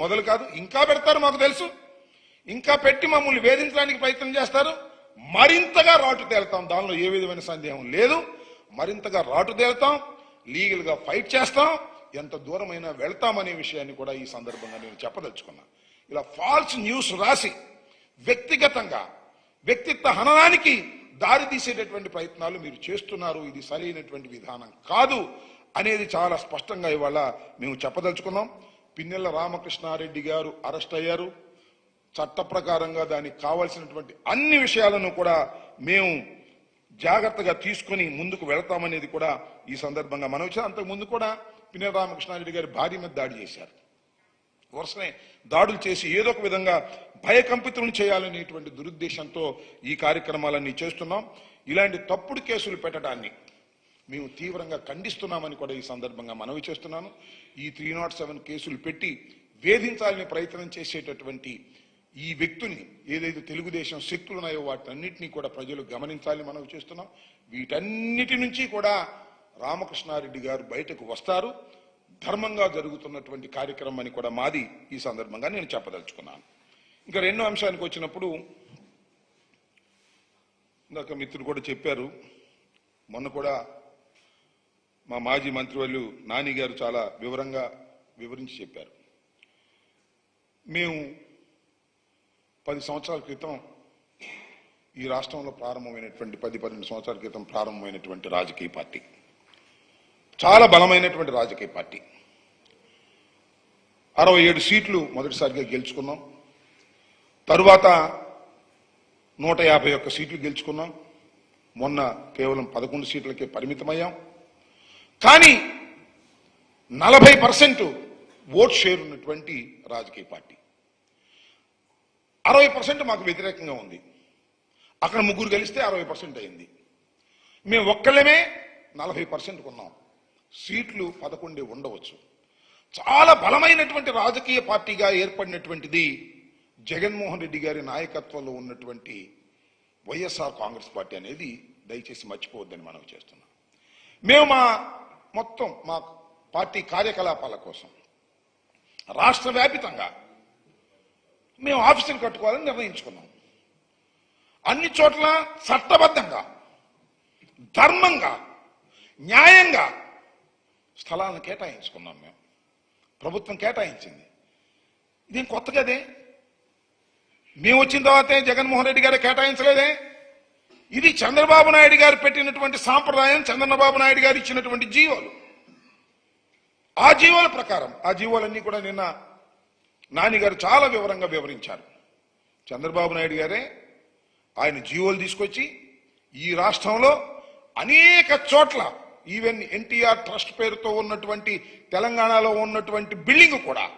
మొదలు కాదు ఇంకా పెడతారు మాకు తెలుసు. ఇంకా పెట్టి మమ్మల్ని వేధించడానికి ప్రయత్నం చేస్తారు. మరింతగా రాటు తేలుతాం. దానిలో ఏ విధమైన సందేహం లేదు. మరింతగా రాటు తేలుతాం. లీగల్గా ఫైట్ చేస్తాం. ఎంత దూరమైనా వెళ్తామనే విషయాన్ని కూడా ఈ సందర్భంగా నేను చెప్పదలుచుకున్నా. ఇలా ఫాల్స్ న్యూస్ రాసి వ్యక్తిగతంగా వ్యక్తిత్వ హననానికి దారి తీసేటటువంటి ప్రయత్నాలు మీరు చేస్తున్నారు. ఇది సరైనటువంటి విధానం కాదు అనేది చాలా స్పష్టంగా ఇవాళ మేము చెప్పదలుచుకున్నాం. పిన్నెల రామకృష్ణారెడ్డి గారు అరెస్ట్ అయ్యారు. చట్ట ప్రకారంగా దానికి కావాల్సినటువంటి అన్ని విషయాలను కూడా మేము జాగ్రత్తగా తీసుకొని ముందుకు వెళతామనేది కూడా ఈ సందర్భంగా మనం వచ్చాం అంతకు ముందు కూడా పిన్నెల రామకృష్ణారెడ్డి గారి భార్య మీద దాడి చేశారు. వరుసనే దాడులు చేసి ఏదో ఒక విధంగా భయకంపితులను చేయాలనేటువంటి దురుద్దేశంతో ఈ కార్యక్రమాలన్నీ చేస్తున్నాం. ఇలాంటి తప్పుడు కేసులు పెట్టడాన్ని మేము తీవ్రంగా ఖండిస్తున్నామని కూడా ఈ సందర్భంగా మనవి చేస్తున్నాను. ఈ త్రీ నాట్ సెవెన్ కేసులు పెట్టి వేధించాలని ప్రయత్నం చేసేటటువంటి ఈ వ్యక్తుని ఏదైతే తెలుగుదేశం శక్తులు ఉన్నాయో వాటన్నిటినీ కూడా ప్రజలు గమనించాలని మనవి చేస్తున్నాం. వీటన్నిటి నుంచి కూడా రామకృష్ణారెడ్డి గారు బయటకు వస్తారు. ధర్మంగా జరుగుతున్నటువంటి కార్యక్రమం అని కూడా మాది ఈ సందర్భంగా నేను చెప్పదలుచుకున్నాను. ఇంకా రెండో అంశానికి వచ్చినప్పుడు ఇందాక మిత్రుడు కూడా చెప్పారు మొన్న కూడా మా మాజీ మంత్రివర్యులు నాని గారు చాలా వివరంగా వివరించి చెప్పారు. మేము పది సంవత్సరాల క్రితం ఈ రాష్ట్రంలో ప్రారంభమైనటువంటి పది పన్నెండు సంవత్సరాల క్రితం ప్రారంభమైనటువంటి రాజకీయ పార్టీ. చాలా బలమైనటువంటి రాజకీయ పార్టీ. అరవై ఏడు సీట్లు మొదటిసారిగా గెలుచుకున్నాం. తరువాత నూట యాభై ఒక్క సీట్లు గెలుచుకున్నాం. మొన్న కేవలం పదకొండు సీట్లకే పరిమితమయ్యాం. కానీ నలభై పర్సెంట్ ఓట్ షేర్ ఉన్నటువంటి రాజకీయ పార్టీ. అరవై పర్సెంట్ మాకు వ్యతిరేకంగా ఉంది. అక్కడ ముగ్గురు గెలిస్తే అరవై పర్సెంట్ అయింది. మేము ఒక్కళ్ళమే నలభై పర్సెంట్ కొన్నాం. సీట్లు పదకొండే ఉండవచ్చు. చాలా బలమైనటువంటి రాజకీయ పార్టీగా ఏర్పడినటువంటిది జగన్మోహన్ రెడ్డి గారి నాయకత్వంలో ఉన్నటువంటి వైఎస్ఆర్ కాంగ్రెస్ పార్టీ అనేది దయచేసి మర్చిపోవద్దని మనం చేస్తున్నాం. మేము మా మొత్తం మా పార్టీ కార్యకలాపాల కోసం. రాష్ట్ర వ్యాపితంగా మేము ఆఫీసులు కట్టుకోవాలని నిర్ణయించుకున్నాం. అన్ని చోట్ల చట్టబద్ధంగా ధర్మంగా న్యాయంగా స్థలాలను కేటాయించుకున్నాం మేము. ప్రభుత్వం కేటాయించింది. ఇదేం కొత్త కదే మేము వచ్చిన తర్వాతే జగన్మోహన్ రెడ్డి గారు కేటాయించలేదే. ఇది చంద్రబాబు నాయుడు గారు పెట్టినటువంటి సాంప్రదాయం చంద్రబాబు నాయుడు గారు ఇచ్చినటువంటి జీవోలు. ఆ జీవోల ప్రకారం ఆ జీవోలన్నీ కూడా నిన్న నాని గారు చాలా వివరంగా వివరించారు. చంద్రబాబు నాయుడు గారే ఆయన జీవోలు తీసుకొచ్చి ఈ రాష్ట్రంలో అనేక చోట్ల ఈవెన్ ఎన్టీఆర్ ట్రస్ట్ పేరుతో ఉన్నటువంటి తెలంగాణలో ఉన్నటువంటి బిల్డింగ్ కూడా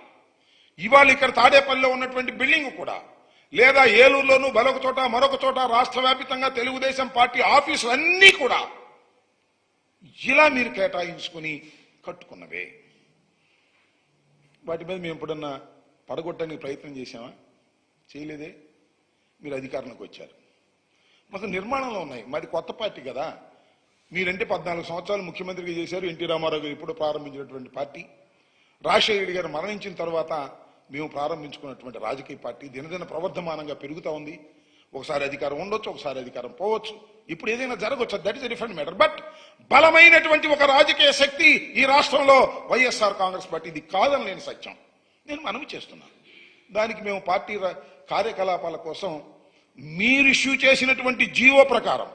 ఇవాళ ఇక్కడ తాడేపల్లిలో ఉన్నటువంటి బిల్డింగ్ కూడా లేదా ఏలూరులోను మరొక చోట మరొక చోట రాష్ట్ర వ్యాప్తంగా తెలుగుదేశం పార్టీ ఆఫీసులన్నీ కూడా ఇలా మీరు కేటాయించుకుని కట్టుకున్నవే. వాటి మీద మేము ఎప్పుడన్నా పడగొట్టడానికి ప్రయత్నం చేశామా? చేయలేదే. మీరు అధికారంలోకి వచ్చారు. మొత్తం నిర్మాణంలో ఉన్నాయి. మాది కొత్త పార్టీ కదా. మీరంటే పద్నాలుగు సంవత్సరాలు ముఖ్యమంత్రిగా చేశారు. ఎన్టీ రామారావు గారు ఇప్పుడు ప్రారంభించినటువంటి పార్టీ. రాజశేఖర రెడ్డి గారు మరణించిన తర్వాత మేము ప్రారంభించుకున్నటువంటి రాజకీయ పార్టీ దినదిన ప్రవర్ధమానంగా పెరుగుతూ ఉంది. ఒకసారి అధికారం ఉండొచ్చు ఒకసారి అధికారం పోవచ్చు. ఇప్పుడు ఏదైనా జరగవచ్చు that is different matter. But బలమైనటువంటి ఒక రాజకీయ శక్తి ఈ రాష్ట్రంలో వైఎస్ఆర్ కాంగ్రెస్ పార్టీ ఇది కాదని నేను సత్యం. నేను మనవి చేస్తున్నాను. దానికి మేము పార్టీ కార్యకలాపాల కోసం మీరు ఇష్యూ చేసినటువంటి జీవో ప్రకారం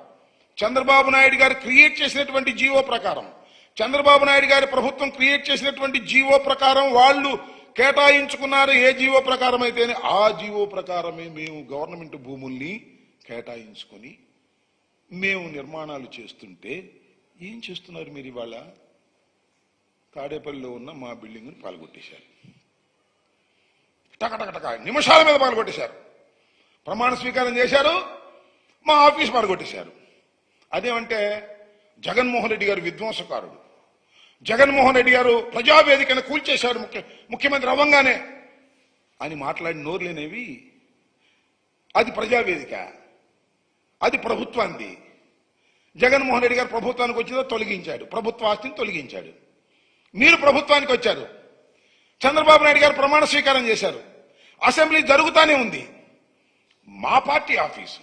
చంద్రబాబు నాయుడు గారు క్రియేట్ చేసినటువంటి జీవో ప్రకారం చంద్రబాబు నాయుడు గారి ప్రభుత్వం క్రియేట్ చేసినటువంటి జీవో ప్రకారం వాళ్ళు కేటాయించుకున్నారు ఏ జీవో ప్రకారం అయితేనే ఆ జీవో ప్రకారమే మేము గవర్నమెంట్ భూముల్ని కేటాయించుకొని మేము నిర్మాణాలు చేస్తుంటే ఏం చేస్తున్నారు మీరు ఇవాళ? తాడేపల్లిలో ఉన్న మా బిల్డింగ్ని పాల్గొట్టేశారు. టకటకటక నిమిషాల మీద పాల్గొట్టేశారు. ప్రమాణ స్వీకారం చేశారు మా ఆఫీస్ పాల్గొట్టేశారు. అదేమంటే జగన్మోహన్ రెడ్డి గారు విధ్వంసకారుడు. జగన్మోహన్ రెడ్డి గారు ప్రజావేదికను కూల్చేశారు ముఖ్య ముఖ్యమంత్రి అవ్వంగానే. అని మాట్లాడి నోరులేనేవి అది ప్రజావేదిక అది ప్రభుత్వాన్ని జగన్మోహన్ రెడ్డి గారు ప్రభుత్వానికి వచ్చిందో తొలగించాడు ప్రభుత్వ ఆస్తిని తొలగించాడు. మీరు ప్రభుత్వానికి వచ్చారు. చంద్రబాబు నాయుడు గారు ప్రమాణ స్వీకారం చేశారు. అసెంబ్లీ జరుగుతానే ఉంది. మా పార్టీ ఆఫీసు.